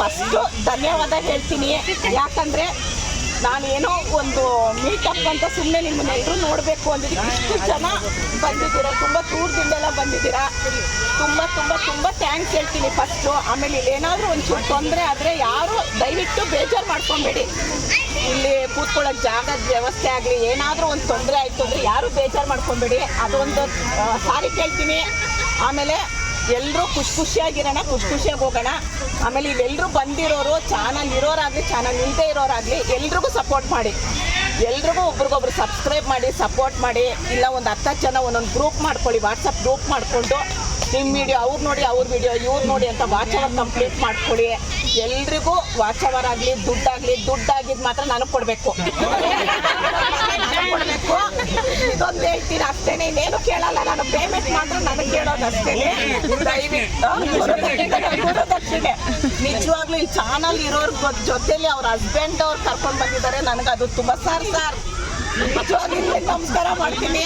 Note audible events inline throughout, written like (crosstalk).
First ಧನ್ಯವಾದ ಹೇಳ್ತೀನಿ. ಯಾಕಂದರೆ ನಾನೇನೋ ಒಂದು ಮೀಟಪ್ ಅಂತ ಸುಮ್ಮನೆ ನಿಮ್ಮನ್ನೆಲ್ಲರೂ ನೋಡಬೇಕು ಅಂದಿದ್ದು ಇಷ್ಟು ಜನ ಬಂದಿದ್ದೀರಾ. ತುಂಬ ದೂರದಿಂದೆಲ್ಲ ಬಂದಿದ್ದೀರಾ. ತುಂಬ ತುಂಬ ತುಂಬ ಥ್ಯಾಂಕ್ಸ್ ಹೇಳ್ತೀನಿ ಫಸ್ಟು ಆಮೇಲೆ ಏನಾದರೂ ಒಂಚೂರು ತೊಂದರೆ ಆದರೆ ಯಾರು ದಯವಿಟ್ಟು ಬೇಜಾರು ಮಾಡ್ಕೊಬೇಡಿ. ಇಲ್ಲಿ ಕೂತ್ಕೊಳ್ಳೋಕೆ ಜಾಗದ ವ್ಯವಸ್ಥೆ ಆಗಲಿ, ಏನಾದರೂ ಒಂದು ತೊಂದರೆ ಆಯಿತು ಅಂದರೆ ಯಾರೂ ಬೇಜಾರು ಮಾಡ್ಕೊಬೇಡಿ. ಅದೊಂದು ಸಾರಿ ಕೇಳ್ತೀನಿ. ಆಮೇಲೆ ಎಲ್ಲರೂ ಖುಷಿ ಖುಷಿಯಾಗಿರೋಣ, ಖುಷಿ ಖುಷಿಯಾಗಿ ಹೋಗೋಣ. ಆಮೇಲೆ ಇವೆಲ್ಲರೂ ಬಂದಿರೋರು, ಚಾನಲ್ ಇರೋರಾಗಲಿ, ಚಾನಲ್ ಇಲ್ಲದೆ ಇರೋರಾಗಲಿ, ಎಲ್ರಿಗೂ ಸಪೋರ್ಟ್ ಮಾಡಿ. ಎಲ್ರಿಗೂ ಒಬ್ರಿಗೊಬ್ರು ಸಬ್ಸ್ಕ್ರೈಬ್ ಮಾಡಿ ಸಪೋರ್ಟ್ ಮಾಡಿ. ಇಲ್ಲ, ಒಂದು ಹತ್ತು ಜನ ಒಂದೊಂದು ಗ್ರೂಪ್ ಮಾಡ್ಕೊಳ್ಳಿ ವಾಟ್ಸಪ್ ಗ್ರೂಪ್ ಮಾಡಿಕೊಂಡು ನಿಮ್ಮ ವಿಡಿಯೋ ಅವ್ರು ನೋಡಿ ಅವ್ರ ವಿಡಿಯೋ ಇವ್ರು ನೋಡಿ ಅಂತ ವಾಚ್ ಕಂಪ್ಲೀಟ್ ಮಾಡ್ಕೊಳ್ಳಿ. ಎಲ್ರಿಗೂ ವಾಚ್ ಅವರ್ ಆಗಲಿ ದುಡ್ಡಾಗಲಿ ದುಡ್ಡಾಗಿದ್ದು ಮಾತ್ರ ನನಗೆ ಕೊಡಬೇಕು. (laughs) ಹೇಳ್ತೀನಿ ಅಷ್ಟೇನೆ? ಇನ್ನೇನು ಕೇಳಲ್ಲ ನಾನು ಪೇಮೆಂಟ್ ಮಾತ್ರ ನನಗೆ ಕೇಳೋದು ಅಷ್ಟೇನೆ ದಯವಿಟ್ಟು ನಿಜವಾಗ್ಲೂ ಈ ಚಾನಲ್ ಇರೋರ್ ಜೊತೆಲಿ ಅವ್ರ ಹಸ್ಬೆಂಡ್ ಅವ್ರು ಕರ್ಕೊಂಡ್ ಬಂದಿದ್ದಾರೆ ನನಗೆ ಅದು ತುಂಬಾ ಸರ್ ಸರ್. ನಮಸ್ಕಾರ ಮಾಡ್ತೀನಿ.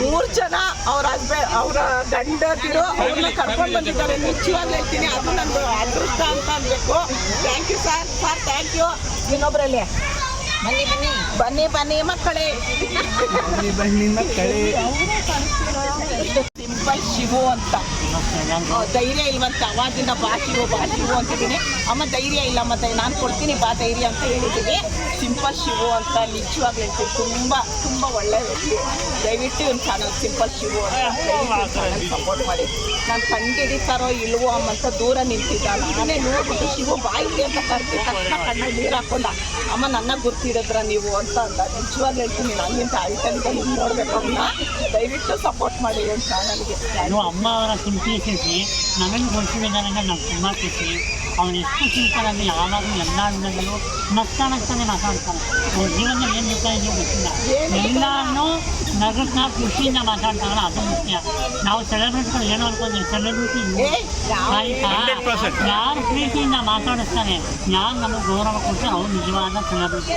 ಮೂರು ಜನ ಅವ್ರ ಹಸ್ಬೆಂಡ್ ಅವರ ಗಂಡತಿರು ಅವ್ರನ್ನ ಕರ್ಕೊಂಡ್ ಬಂದಿದ್ದಾರೆ. ನಿಜವಾಗ್ಲೂ ಹೇಳ್ತೀನಿ. ಅದು ನಂದು ಅದೃಷ್ಟ ಅಂತ ಅನ್ಬೇಕು. Thank you sir sir thank you ಇನ್ನೊಬ್ರಲ್ಲಿ ಬನ್ನಿ ಬನ್ನಿ. ಬನ್ನಿ ಬನ್ನಿ ಮಕ್ಕಳೇ. ಸಿಂಪಲ್ ಶಿವು ಅಂತ ಧೈರ್ಯ ಇಲ್ವಂತ ಅವಾಗಿಂದ ಬಾ ಶಿವು ಬಾ ಶಿವು ಅಂತಿದ್ದೀನಿ. ಅಮ್ಮ, ಧೈರ್ಯ ಇಲ್ಲ ಮತ್ತೆ ನಾನು ಕೊಡ್ತೀನಿ, ಬಾ ಧೈರ್ಯ ಅಂತ ಹೇಳಿದ್ದೀನಿ. ಸಿಂಪಲ್ ಶಿವು ಅಂತ ನಿಜವಾಗ್ಲೂ ಹೇಳ್ತೀನಿ. ತುಂಬ ತುಂಬ ಒಳ್ಳೆ ದಯವಿಟ್ಟು ಒಂದು ಚಾನಲ್ ಸಿಂಪಲ್ ಶಿವು ಅಂತ ಸಪೋರ್ಟ್ ಮಾಡಿ. ನಾನು ಕಂಡಿಡಿತಾರೋ ಇಲ್ವೋ ಅಮ್ಮಂತ ದೂರ ನಿಂತಿದ್ದ. ನಾನೇ ನೋಡ್ಬಿಟ್ಟು ಶಿವು ಬಾಯಿಗೆ ಅಂತ ಕರ್ತಿ ತಕ್ಷಣ ಕಣ್ಣಲ್ಲಿ ನೀರು ಹಾಕೊಂಡ. ಅಮ್ಮ, ನನ್ನ ಗೊತ್ತಿರೋದ್ರ ನೀವು ಅಂತ ಅಂದ. ನಿಜವಾಗ್ಲೂ ಹೇಳ್ತೀನಿ. ಅಳ್ತಲಿಗೆ ನೀವು ನೋಡ್ಬೇಕು ಅವನ್ನ ದಯವಿಟ್ಟು ಸಪೋರ್ಟ್ ಮಾಡಿ ಒಂದು ಚಾನಲ್ಗೆ ಅದು ಅಮ್ಮ ಅವರ ನಮಗೆ ಗೊತ್ತಿದ್ದಾನೆ ನಾವು ತುಂಬ ಖುಷಿ ಅವನು ಎಷ್ಟು ಅಂದರೆ ಯಾವಾಗಲೂ ಎಲ್ಲ ವಿಧದಲ್ಲೂ ನಗ್ತಾ ನಗ್ತಾನೆ ಮಾತಾಡ್ತಾನೆ ಅವ್ರ ಜೀವನ ಏನು ನಗ್ತಾ ಇದೆಯೋ ಗೊತ್ತಿಲ್ಲ. ಎಲ್ಲನೂ ನಗುತ್ತಾ ಖುಷಿಯಿಂದ ಮಾತಾಡ್ತಾನೆ ಅದು ಮುಖ್ಯ. ನಾವು ಸೆಲೆಬ್ರಿಟಿಗಳು ಏನು ಅನ್ಕೊಂಡ್ವಿ ಸೆಲೆಬ್ರಿಟಿ ಆಯ್ತಾ? ಯಾರು ಪ್ರೀತಿಯಿಂದ ಮಾತಾಡಿಸ್ತಾನೆ ಯಾರು ನಮಗೆ ಗೌರವ ಕೊಟ್ಟರೆ ಅವ್ರು ನಿಜವಾದ ಸೆಲೆಬ್ರಿಟಿ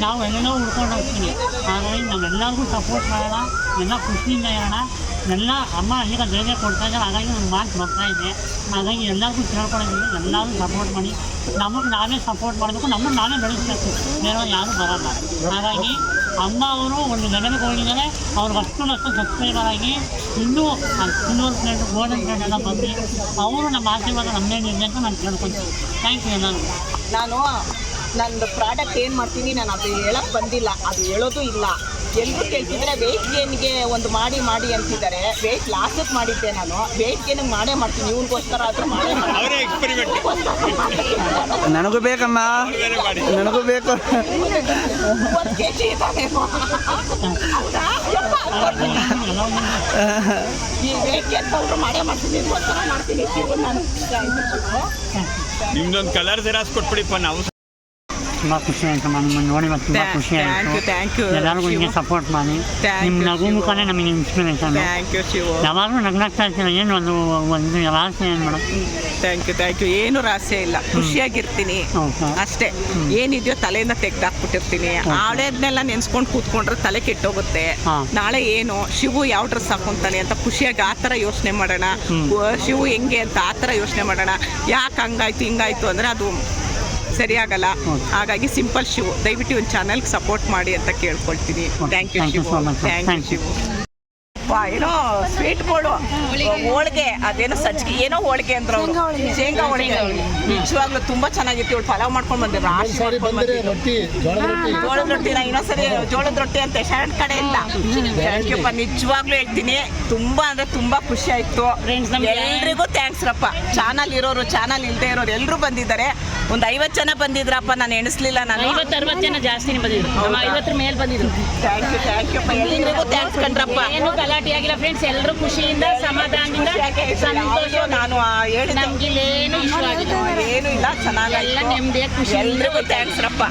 ನಾವು ಎಲ್ಲೆಲ್ಲೋ ಉಳ್ಕೊಂಡು ಹೋಗ್ತೀವಿ. ಹಾಗಾಗಿ ನಾವೆಲ್ಲರಿಗೂ ಸಪೋರ್ಟ್ ಮಾಡೋಣ ಎಲ್ಲ ಖುಷಿಯಿಂದ ಇರೋಣ. ಎಲ್ಲ ಅಮ್ಮ ಈಗ ಧೈರ್ಯ ಕೊಡ್ತಾ ಇದ್ದಾರೆ ಹಾಗಾಗಿ ಒಂದು ಮಾತು ಬರ್ತಾ ಇದೆ. ಹಾಗಾಗಿ ಎಲ್ಲರಿಗೂ ಕೇಳ್ಕೊಳ್ಳೋದಿಲ್ಲ ಎಲ್ಲರೂ ಸಪೋರ್ಟ್ ಮಾಡಿ. ನಮಗೆ ನಾವೇ ಸಪೋರ್ಟ್ ಮಾಡಬೇಕು, ನಮಗೆ ನಾವೇ ಬೆಳೆಸಬೇಕು. ಬೇರೆ ಯಾರೂ ಬರಲ್ಲ. ಹಾಗಾಗಿ ಅಮ್ಮ ಅವರು ಒಂದು ಲೆವೆಲ್ಗೆ ಹೋಗಿದ್ದಾರೆ. ಅವ್ರು ಅಷ್ಟು ಲಕ್ಷ ಸಬ್ಸ್ಕ್ರೈಬರ್ ಆಗಿ ಇನ್ನೂ ಸಿಲ್ವರ್ ಪ್ಲೇಟ್ ಗೋಲ್ಡನ್ ಪ್ಲೇಟ್ ಎಲ್ಲ ಬಂದು ಅವರು ನಮ್ಮ ಆಶೀರ್ವಾದ ಇದೆ ಅಂತ ನಾನು ಕೇಳ್ಕೊತೀನಿ. ಥ್ಯಾಂಕ್ ಯು ಎಲ್ಲರಿಗೂ. ನಾನು ನಂದು ಪ್ರಾಡಕ್ಟ್ ಏನು ಮಾಡ್ತೀನಿ, ನಾನು ಅದು ಹೇಳಕ್ಕೆ ಬಂದಿಲ್ಲ. ಅದು ಹೇಳೋದು ಇಲ್ಲ. ಎಲ್ಲರೂ ಕೇಳ್ತಿದ್ರೆ ವೆಯ್ಟ್ ಗೇನ್ಗೆ ಒಂದು ಮಾಡಿ ಮಾಡಿ ಅಂತಿದ್ದಾರೆ. ವೆಯ್ಟ್ ಲಾಸಕ್ಕೆ ಮಾಡಿದ್ದೆ ನಾನು. ವೆಯ್ಟ್ ಗೇನ್ ಮಾಡೇ ಮಾಡ್ತೀನಿ. ಇವನಿಗೋಸ್ಕರ ಆದರೂ ಮಾಡೇ ಅವರೇ ಎಕ್ಸ್ಪೆರಿಮೆಂಟ್ ನನಗೂ ಬೇಕಮ್ಮ. ನನಗೂ ಬೇಕು. ಒಂದು ಕೆ ಜಿ ಈ ವೆಯ್ಟ್ ಗೇನ್ ಪೌಡ್ರ್ ಮಾಡೇ ಮಾಡ್ತೀನಿ. ನಿನ್ಗೋಸ್ಕರ ಮಾಡ್ತೀನಿ. ನಾನು ನಿಮ್ದೊಂದು ಕಲರ್ ಜೆರಾಸ್ ಕೊಟ್ಬಿಡಿಪ್ಪ ನಾವು ತುಂಬ ಖುಷಿ ಆಯಿತು ನಿಮ್ಮನ್ನು ನೋಡಿ ಮತ್ತು ತುಂಬ ಖುಷಿ ಆಯಿತು. thank you, ಎಲ್ಲರಿಗೂ ಹಿಂಗೆ ಸಪೋರ್ಟ್ ಮಾಡಿ. ನಿಮ್ಮ ನಗು ಶಿವು. ನಮಗೆ ಇನ್ಸ್ಪಿರೇಷನ್ ಥ್ಯಾಂಕ್ ಯು ಶಿವು. ಯಾವಾಗಲೂ ನಗ್ನಾಗ್ತಾ ಇರ್ತೀನಿ ಏನು ಒಂದು ಒಂದು ರಾಶಿ ಏನು madam? Thank you thank you ಏನು ರಾಸೆ ಇಲ್ಲ. ಖುಷಿಯಾಗಿರ್ತೀನಿ. ಅಷ್ಟೇ. ಏನಿದೆಯೋ ತಲೆಯಿಂದ ತೆಗ್ದಾಕ್ಬಿಟ್ಟಿರ್ತೀನಿ. ಹಳೇದ್ನೆಲ್ಲ ನೆನ್ಸ್ಕೊಂಡು ಕೂತ್ಕೊಂಡ್ರೆ ತಲೆ ಕೆಟ್ಟೋಗುತ್ತೆ. ನಾಳೆ ಏನು? ಶಿವು ಯಾವ ಡ್ರೆಸ್ ಹಾಕೊಂತಾನೆ ಅಂತ ಖುಷಿಯಾಗಿ ಆ ಥರ ಯೋಚನೆ ಮಾಡೋಣ. ಶಿವು ಹೆಂಗೆ ಅಂತ ಆ ಥರ ಯೋಚನೆ ಮಾಡೋಣ. ಯಾಕೆ ಹಂಗಾಯ್ತು ಹಿಂಗಾಯ್ತು ಅಂದರೆ ಅದು ಸರಿಯಾಗಲ್ಲ. ಹಾಗಾಗಿ ಸಿಂಪಲ್ ಶಿವು. ದಯವಿಟ್ಟು ಒಂದು ಚಾನಲ್ಗೆ ಸಪೋರ್ಟ್ ಮಾಡಿ ಅಂತ ಕೇಳ್ಕೊಳ್ತೀನಿ. Thank you Shivu. Thank you Shivu. ವಾ, ಸ್ವೀಟ್ ಸ್ವೀಟ್ಗಳು ಹೋಳಿಗೆ ಅದೇನೋ ಸಜ್ಜಿಗೆ ಏನೋ ಹೋಳಿಗೆ ಅಂದ್ರು. ಶೇಂಗಾ ಹೋಳಿಗೆ. ನಿಜವಾಗ್ಲೂ ತುಂಬಾ ಚೆನ್ನಾಗಿತ್ತು. ಇವಳು ಪಲಾವ್ ಮಾಡ್ಕೊಂಡು ಬಂದೆ. ರಾಶಿ ಮಾಡ್ಕೊಂಡು ಬಂದಿದ್ದು. ರೊಟ್ಟಿ ಜೋಳದ ರೊಟ್ಟಿ. ನಾ ಇನ್ನೊಂದ್ಸರಿ ಜೋಳದ ರೊಟ್ಟಿ ಅಂತ ಶರಣ್ ಕಡೆ ಇಲ್ಲ. ಥ್ಯಾಂಕ್ ಯು ನಿಜವಾಗ್ಲೂ ಹೇಳ್ತೀನಿ. ತುಂಬಾ ಅಂದ್ರೆ ತುಂಬಾ ಖುಷಿ ಆಯ್ತು. ಎಲ್ರಿಗೂ ಥ್ಯಾಂಕ್ಸ್ ರಪ್ಪ. ಚಾನಲ್ ಇರೋರು ಚಾನಲ್ ಇಲ್ದೆ ಇರೋರು ಎಲ್ಲರೂ ಬಂದಿದ್ದಾರೆ. ಒಂದು ಐವತ್ತು ಜನ ಬಂದಿದ್ರಪ್ಪ ನಾನು ಎಣಿಸ್ಲಿಲ್ಲ ನಾನು. ಐವತ್ತು ಅರವತ್ತು ಜನ ಜಾಸ್ತಿ ಬಂದಿದ್ರು. ಐವತ್ತರ ಮೇಲೆ ಬಂದಿದ್ರು. ಥ್ಯಾಂಕ್ ಯು ಥ್ಯಾಂಕ್ ಯು ಎಲ್ರಿಗೂ ಥ್ಯಾಂಕ್ಸ್ ಏನು ಆಗಿಲ್ಲ ಫ್ರೆಂಡ್ಸ್ ಎಲ್ಲರೂ ಖುಷಿಯಿಂದ ಸಮಾಧಾನದಿಂದ ಸಂತೋಷ ನಾನು ಆ ಇಷ್ಟ ಆಗಿಲ್ಲ. ಏನು ಇಲ್ಲ ಚೆನ್ನಾಗಿ ಎಲ್ಲ ನೆಮ್ಮದಿಯಾಗಿ ಖುಷಿ. ಎಲ್ಲರಿಗೂ ಥ್ಯಾಂಕ್ಸ್ ರಪ್ಪ.